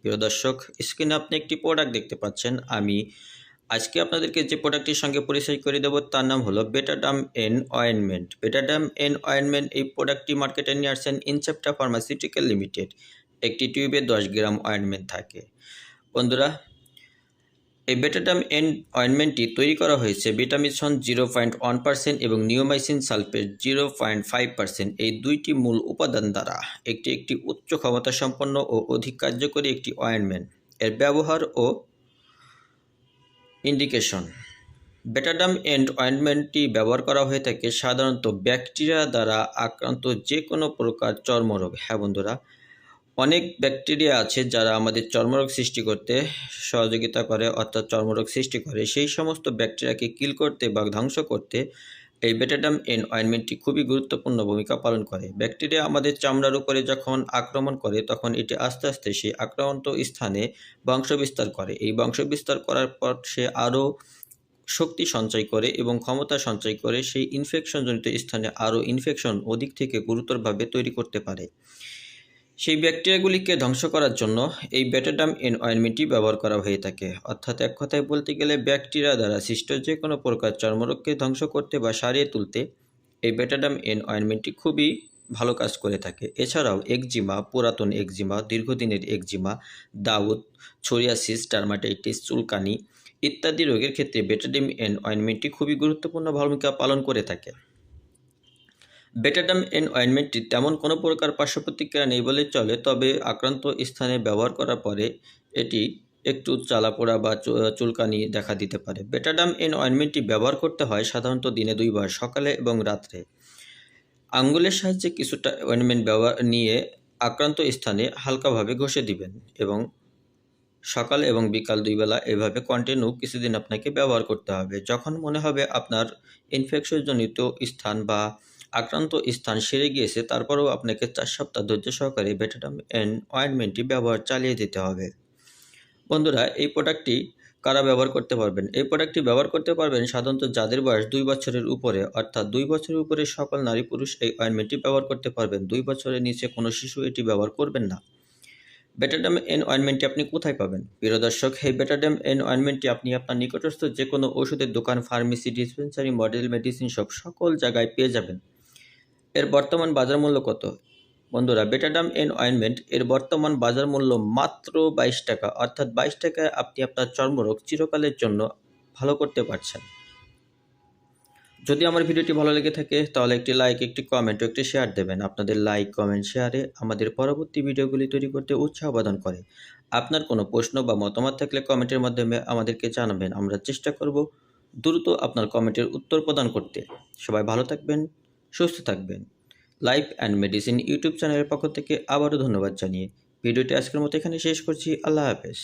প্রিয় দর্শক স্ক্রিনে আপনি একটি প্রোডাক্ট দেখতে পাচ্ছেন। আমি আজকে আপনাদেরকে যে প্রোডাক্টটির সঙ্গে পরিচয় করে দেবো, তার নাম হলো বেটাডাম এন অয়েনমেন্ট বেটাডাম এন অয়েনমেন্ট এই প্রোডাক্টটি মার্কেটে নিয়ে আসছেন ইনসেপ্টা ফার্মাসিউটিক্যাল লিমিটেড একটি টিউবে দশ গ্রাম অয়েনমেন্ট থাকে। বন্ধুরা এই বেটাডাম এন অয়েনমেন্টটি তৈরি করা হয়েছে ভিটামিসন জিরো পয়েন্ট ওয়ান পার্সেন্ট এবং neomycin sulphate zero point five percent এই দুইটি মূল উপাদান দ্বারা একটি একটি উচ্চ ক্ষমতা সম্পন্ন ও অধিক কার্যকরী একটি অয়েনমেন্ট। এর ব্যবহার ও ইন্ডিকেশন। বেটাডাম এন্ড অয়েন্টমেন্টটি ব্যবহার করা হয়ে থাকে সাধারণত ব্যাকটেরিয়া দ্বারা আক্রান্ত যে কোনো প্রকার চর্মরোগ। হ্যাঁ বন্ধুরা অনেক ব্যাকটেরিয়া আছে যারা আমাদের চর্মরোগ সৃষ্টি করতে সহযোগিতা করে, অর্থাৎ চর্মরোগ সৃষ্টি করে। সেই সমস্ত ব্যাকটেরিয়াকে কিল করতে বা ধ্বংস করতে এই বেটাডাম এন অয়েনমেন্টটি খুবই গুরুত্বপূর্ণ ভূমিকা পালন করে। ব্যাকটেরিয়া আমাদের চামড়ার উপরে যখন আক্রমণ করে, তখন এটি আস্তে আস্তে সেই আক্রান্ত স্থানে বংশ বিস্তার করে। এই বংশ বিস্তার করার পর সে আরও শক্তি সঞ্চয় করে এবং ক্ষমতা সঞ্চয় করে সেই ইনফেকশনজনিত স্থানে আরও ইনফেকশন অধিক থেকে গুরুতরভাবে তৈরি করতে পারে। সেই ব্যাকটেরিয়াগুলিকে ধ্বংস করার জন্য এই ব্যাটাডাম এন অয়েনমেন্টটি ব্যবহার করা হয়ে থাকে। অর্থাৎ এক কথায় বলতে গেলে ব্যাকটেরিয়া দ্বারা সৃষ্ট যে কোনো প্রকার চর্মরোগকে ধ্বংস করতে বা সারিয়ে তুলতে এই ব্যাটাডাম এন অয়েনমেন্টটি খুবই ভালো কাজ করে থাকে। এছাড়াও একজিমা, পুরাতন একজিমা, দীর্ঘদিনের একজিমা, দাউদ ছড়িয়াসিস টার্মাটাইটিস চুলকানি ইত্যাদি রোগের ক্ষেত্রে বেটাডিম এন অয়েনমেন্টটি খুবই গুরুত্বপূর্ণ ভূমিকা পালন করে থাকে। বেটাডাম এন অয়েনমেন্টটি তেমন কোনো প্রকার পার্শ্বপ্রতিক্রিয়া নেই বলে চলে, তবে আক্রান্ত স্থানে ব্যবহার করার পরে এটি একটু চালাপোড়া বা চুলকানি দেখা দিতে পারে। বেটাডাম এন অয়েনমেন্টটি ব্যবহার করতে হয় সাধারণত দিনে দুইবার, সকালে এবং রাত্রে। আঙ্গুলের সাহায্যে কিছুটা অয়েনমেন্ট ব্যবহার নিয়ে আক্রান্ত স্থানে হালকাভাবে ঘষে দিবেন এবং সকাল এবং বিকাল দুই বেলা এভাবে কন্টিনিউ কিছুদিন আপনাকে ব্যবহার করতে হবে। যখন মনে হবে আপনার ইনফেকশনজনিত স্থান বা আক্রান্ত স্থান সেরে গিয়েছে, তারপরেও আপনাকে চার সপ্তাহ ধৈর্য সহকারে বেটাডাম অ্যান্ড অয়েনমেন্টটি ব্যবহার চালিয়ে দিতে হবে। বন্ধুরা, এই প্রোডাক্টটি কারা ব্যবহার করতে পারবেন? এই প্রোডাক্টটি ব্যবহার করতে পারবেন সাধারণত যাদের বয়স দুই বছরের উপরে, অর্থাৎ দুই বছরের উপরে সকল নারী পুরুষ এই অয়েনমেন্টটি ব্যবহার করতে পারবেন। দুই বছরের নিচে কোনো শিশু এটি ব্যবহার করবেন না। বেটাডাম এন অয়েনমেন্টটি আপনি কোথায় পাবেন? প্রিয় দর্শক, এই বেটাডাম এন অয়েনমেন্টটি আপনি আপনার নিকটস্থ যে কোনো ওষুধের দোকান pharmacy dispensary model medicine shop সকল জায়গায় পেয়ে যাবেন। এর বর্তমান বাজার মূল্য কত? বন্ধুরা বেটাডাম এন অয়েনমেন্ট এর বর্তমান বাজার মূল্য মাত্র বাইশ টাকা, অর্থাৎ বাইশ টাকায় আপনি আপনার চর্মরোগ চিরকালের জন্য ভালো করতে পারছেন। যদি আমার ভিডিওটি ভালো লেগে থাকে, তাহলে একটি লাইক একটি কমেন্ট ও একটি শেয়ার দেবেন। আপনাদের লাইক কমেন্ট শেয়ারে আমাদের পরবর্তী ভিডিওগুলি তৈরি করতে উৎসাহ প্রদান করে। আপনার কোনো প্রশ্ন বা মতামত থাকলে কমেন্টের মাধ্যমে আমাদেরকে জানাবেন। আমরা চেষ্টা করব দ্রুত আপনার কমেন্টের উত্তর প্রদান করতে। সবাই ভালো থাকবেন। সুস্থ থাকবেন। লাইফ অ্যান্ড মেডিসিন ইউটিউব চ্যানেলের পক্ষ থেকে আবারও ধন্যবাদ জানিয়ে ভিডিওটি আজকের মতো এখানে শেষ করছি। আল্লাহ হাফেজ।